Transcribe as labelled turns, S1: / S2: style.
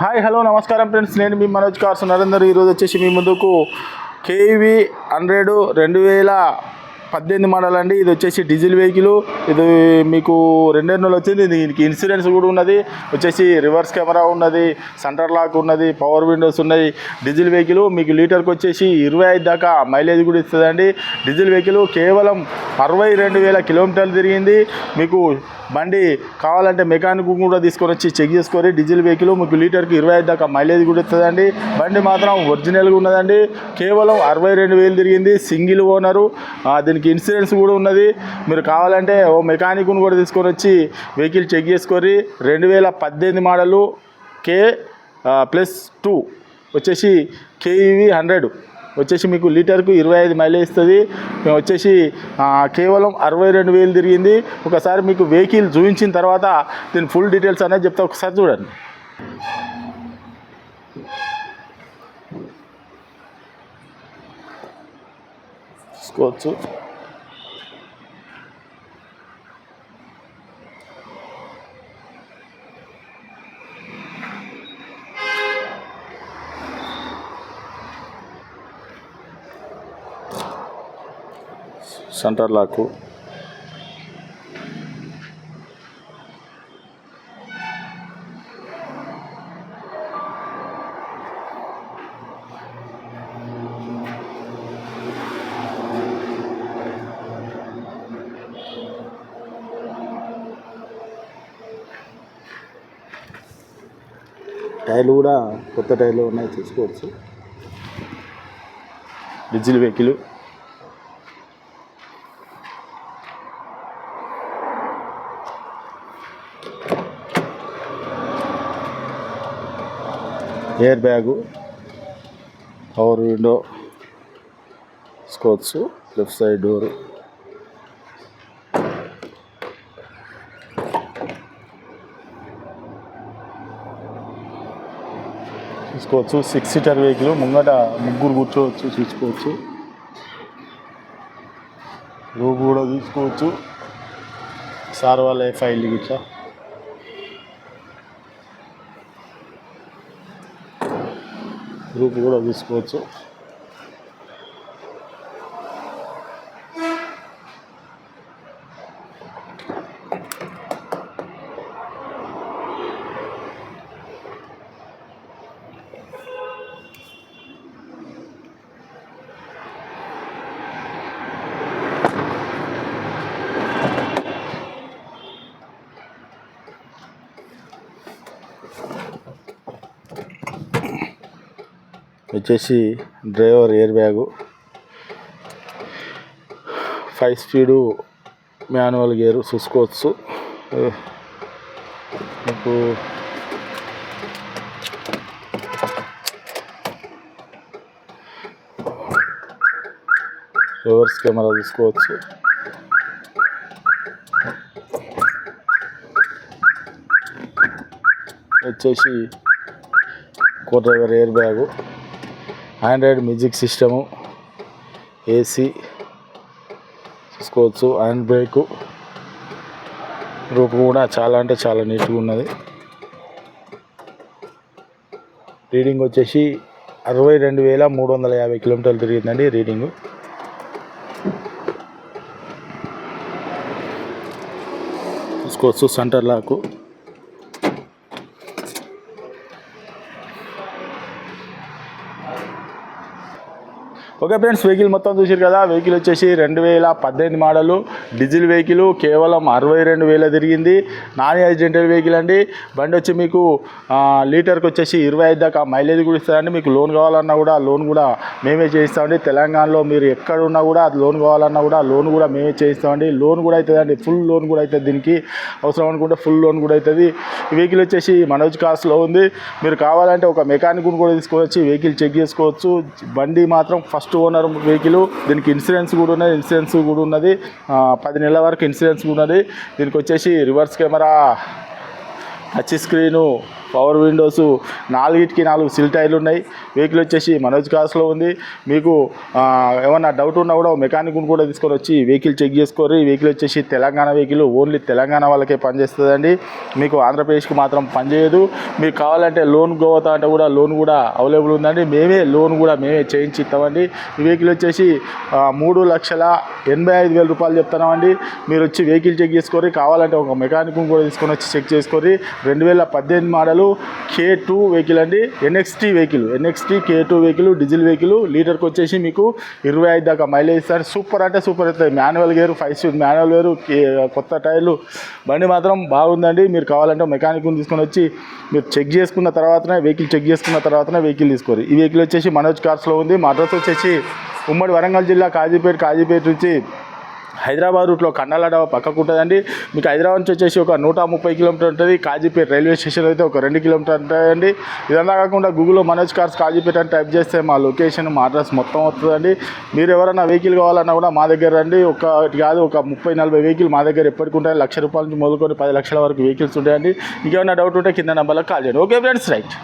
S1: Hi hello నమస్కారం friends. నేను మీ Manoj cars Narender ఈరోజు వచ్చేసి మీ ముందుకు కేవీ హండ్రెడ్ రెండు వేల పద్దెనిమిది మోడల్ అండి. ఇది వచ్చేసి డీజిల్ వెహికల్. ఇది మీకు రెండే నెలలు వచ్చింది. దీనికి ఇన్సూరెన్స్ కూడా ఉన్నది. వచ్చేసి రివర్స్ కెమెరా ఉన్నది. సెంటర్ లాక్ ఉన్నది. పవర్ విండోస్ ఉన్నాయి. డీజిల్ వెహికల్ మీకు లీటర్కి వచ్చేసి ఇరవై ఐదు దాకా మైలేజ్ కూడా ఇస్తుందండి. డీజిల్ వెహికల్ కేవలం అరవై రెండు వేల కిలోమీటర్లు తిరిగింది. మీకు బండి కావాలంటే మెకానిక్ కూడా తీసుకొని వచ్చి చెక్ చేసుకొని డీజిల్ వెహికల్ మీకు లీటర్కి ఇరవై ఐదు దాకా మైలేజ్ కూడా ఇస్తుందండి. బండి మాత్రం ఒరిజినల్గా ఉన్నదండి. కేవలం అరవై రెండు వేలు తిరిగింది. Single owner. దీనికి ఇన్సూరెన్స్ కూడా ఉన్నది. మీరు కావాలంటే ఓ మెకానిక్ను కూడా తీసుకొని వచ్చి వెహికల్ చెక్ చేసుకొని రెండు వేల పద్దెనిమిది మోడలు కే ప్లస్ టూ వచ్చేసి కేఈవి హండ్రెడ్ వచ్చేసి మీకు లీటర్కు ఇరవై ఐదు మైలేజ్ ఇస్తుంది. మేము వచ్చేసి కేవలం అరవై రెండు వేలు తిరిగింది. ఒకసారి మీకు వెహికల్ చూపించిన తర్వాత దీని ఫుల్ డీటెయిల్స్ అనేది చెప్తా. ఒకసారి చూడండి. చూసుకోవచ్చు సెంటర్ లాకు టైర్లు కూడా కొత్త టైర్లు ఉన్నాయి చూసుకోవచ్చు diesel vehicle. Air bag power window చూసుకోవచ్చు లెఫ్ట్ సైడ్ డోరు. చూసుకోవచ్చు సిక్స్ సీటర్ వెహికల్ ముంగట ముగ్గురు కూర్చోవచ్చు చూసుకోవచ్చు రూమ్ కూడా చూసుకోవచ్చు సార్ వాళ్ళ ఫైల్ ఇట్లా రూపు కూడా తీసుకోవచ్చు. వచ్చేసి driver air bag. Five speed manual gear చూసుకోవచ్చు మీకు రివర్స్ కెమెరా చూసుకోవచ్చు వచ్చేసి co driver air bag. Android music system AC చూసుకోవచ్చు హ్యాండ్ బ్రేకు. రూపు కూడా చాలా అంటే చాలా నీట్గా ఉన్నది. రీడింగ్ వచ్చేసి అరవై రెండు వేల మూడు వందల యాభై కిలోమీటర్లు తిరిగిందండి రీడింగు. చూసుకోవచ్చు centre lock. Okay friends vehicle మొత్తం చూసారు కదా. వెహికల్ వచ్చేసి రెండు వేల పద్దెనిమిది మోడలు. డీజిల్ వెహికల్ కేవలం అరవై రెండు వేల తిరిగింది. నాన్ యాక్సిడెంటల్ వెహికల్ అండి. బండి వచ్చి మీకు లీటర్కి వచ్చేసి ఇరవై ఐదు దాకా మైలేజ్ కూడా ఇస్తుందండి. మీకు లోన్ కావాలన్నా కూడా లోన్ కూడా మేమే చేయిస్తామండి. తెలంగాణలో మీరు ఎక్కడ ఉన్నా కూడా అది లోన్ కావాలన్నా కూడా లోన్ కూడా మేమే చేయిస్తామండి. లోన్ కూడా అవుతుందండి. ఫుల్ లోన్ కూడా అవుతుంది దీనికి. అవసరం అనుకుంటే ఫుల్ లోన్ కూడా అవుతుంది. వెహికల్ వచ్చేసి మనోజ్ కార్స్లో ఉంది. మీరు కావాలంటే ఒక మెకానిక్ కూడా తీసుకొచ్చి వెహికల్ చెక్ చేసుకోవచ్చు. బండి మాత్రం ఫస్ట్ ఓనర్ వెహికల్ దీనికి ఇన్సూరెన్స్ కూడా ఉన్నది ఇన్సూరెన్స్ కూడా ఉన్నది. పది నెలల వరకు ఇన్సూరెన్స్ కూడా ఉన్నది. దీనికి వచ్చేసి reverse camera touch screen power windows నాలుగిటికి నాలుగు సిల్ టైర్లు ఉన్నాయి. వెహికల్ వచ్చేసి మనోజ్ కాస్లో ఉంది. మీకు ఏమన్నా డౌట్ ఉన్నా కూడా మెకానిక్ కూడా తీసుకొని వచ్చి వెహికల్ చెక్ చేసుకోరు ఈ వెహికల్ వచ్చేసి తెలంగాణ వెహికల్ ఓన్లీ తెలంగాణ వాళ్ళకే పనిచేస్తుందండి. మీకు ఆంధ్రప్రదేశ్కి మాత్రం పనిచేయదు. మీకు కావాలంటే లోన్ గోవతా అంటే కూడా లోన్ కూడా అవైలబుల్ ఉందండి. మేమే లోన్ కూడా మేమే చేయించి ఇస్తామండి ఈ వెహికల్ వచ్చేసి మూడు లక్షల ఎనభై ఐదు వేల రూపాయలు చెప్తున్నామండి. మీరు వచ్చి వెహికల్ చెక్ చేసుకోరు కావాలంటే ఒక మెకానిక్ కూడా తీసుకొని వచ్చి చెక్ చేసుకోరు రెండు వేల పద్దెనిమిది మోడల్ కే టూ వెహికల్ అండి. NXT vehicle NXT K two vehicle diesel vehicle లీటర్కి వచ్చేసి మీకు ఇరవై ఐదు దాకా మైలేజ్ ఇస్తారు. సూపర్ అంటే సూపర్ అవుతుంది manual gear five speed manual gear కే- కొత్త టైర్లు. బండి మాత్రం బాగుందండి. మీరు కావాలంటే మెకానిక్ తీసుకొని వచ్చి మీరు చెక్ చేసుకున్న తర్వాతనే వెహికల్ చెక్ చేసుకున్న తర్వాతనే వెహికల్ తీసుకోరు. ఈ వెహికల్ వచ్చేసి మనోజ్ కార్స్లో ఉంది. మా అడ్రస్ వచ్చేసి ఉమ్మడి వరంగల్ జిల్లా కాజీపేట కాజీపేట నుంచి హైదరాబాద్ రూట్లో కన్నాల పక్కకు ఉంటుందండి. మీకు హైదరాబాద్ నుంచి వచ్చేసి ఒక నూట ముప్పై కిలోమీటర్ ఉంటుంది. కాజీపేట రైల్వే స్టేషన్ అయితే ఒక రెండు కిలోమీటర్ ఉంటుందండి ఇదంతా కాకుండా గూగుల్లో మనోజ్ కార్స్ కాజీపేట అని టైప్ చేస్తే మా లొకేషన్ మా అడ్రస్ మొత్తం వస్తుందండి. మీరు ఎవరైనా వెహికల్ కావాలన్నా కూడా మా దగ్గర రండి. ఒకటి కాదు ఒక ముప్పై నలభై వెహికల్ మా దగ్గర ఎప్పటికి ఉంటాయి. లక్ష రూపాయల నుంచి మొదలుకొని పది లక్షల వరకు వెహికల్స్ ఉంటాయండి. ఇంకేమైనా డౌట్ ఉంటే కింద నెంబర్లకు కాల్ చేయండి. Okay friends right.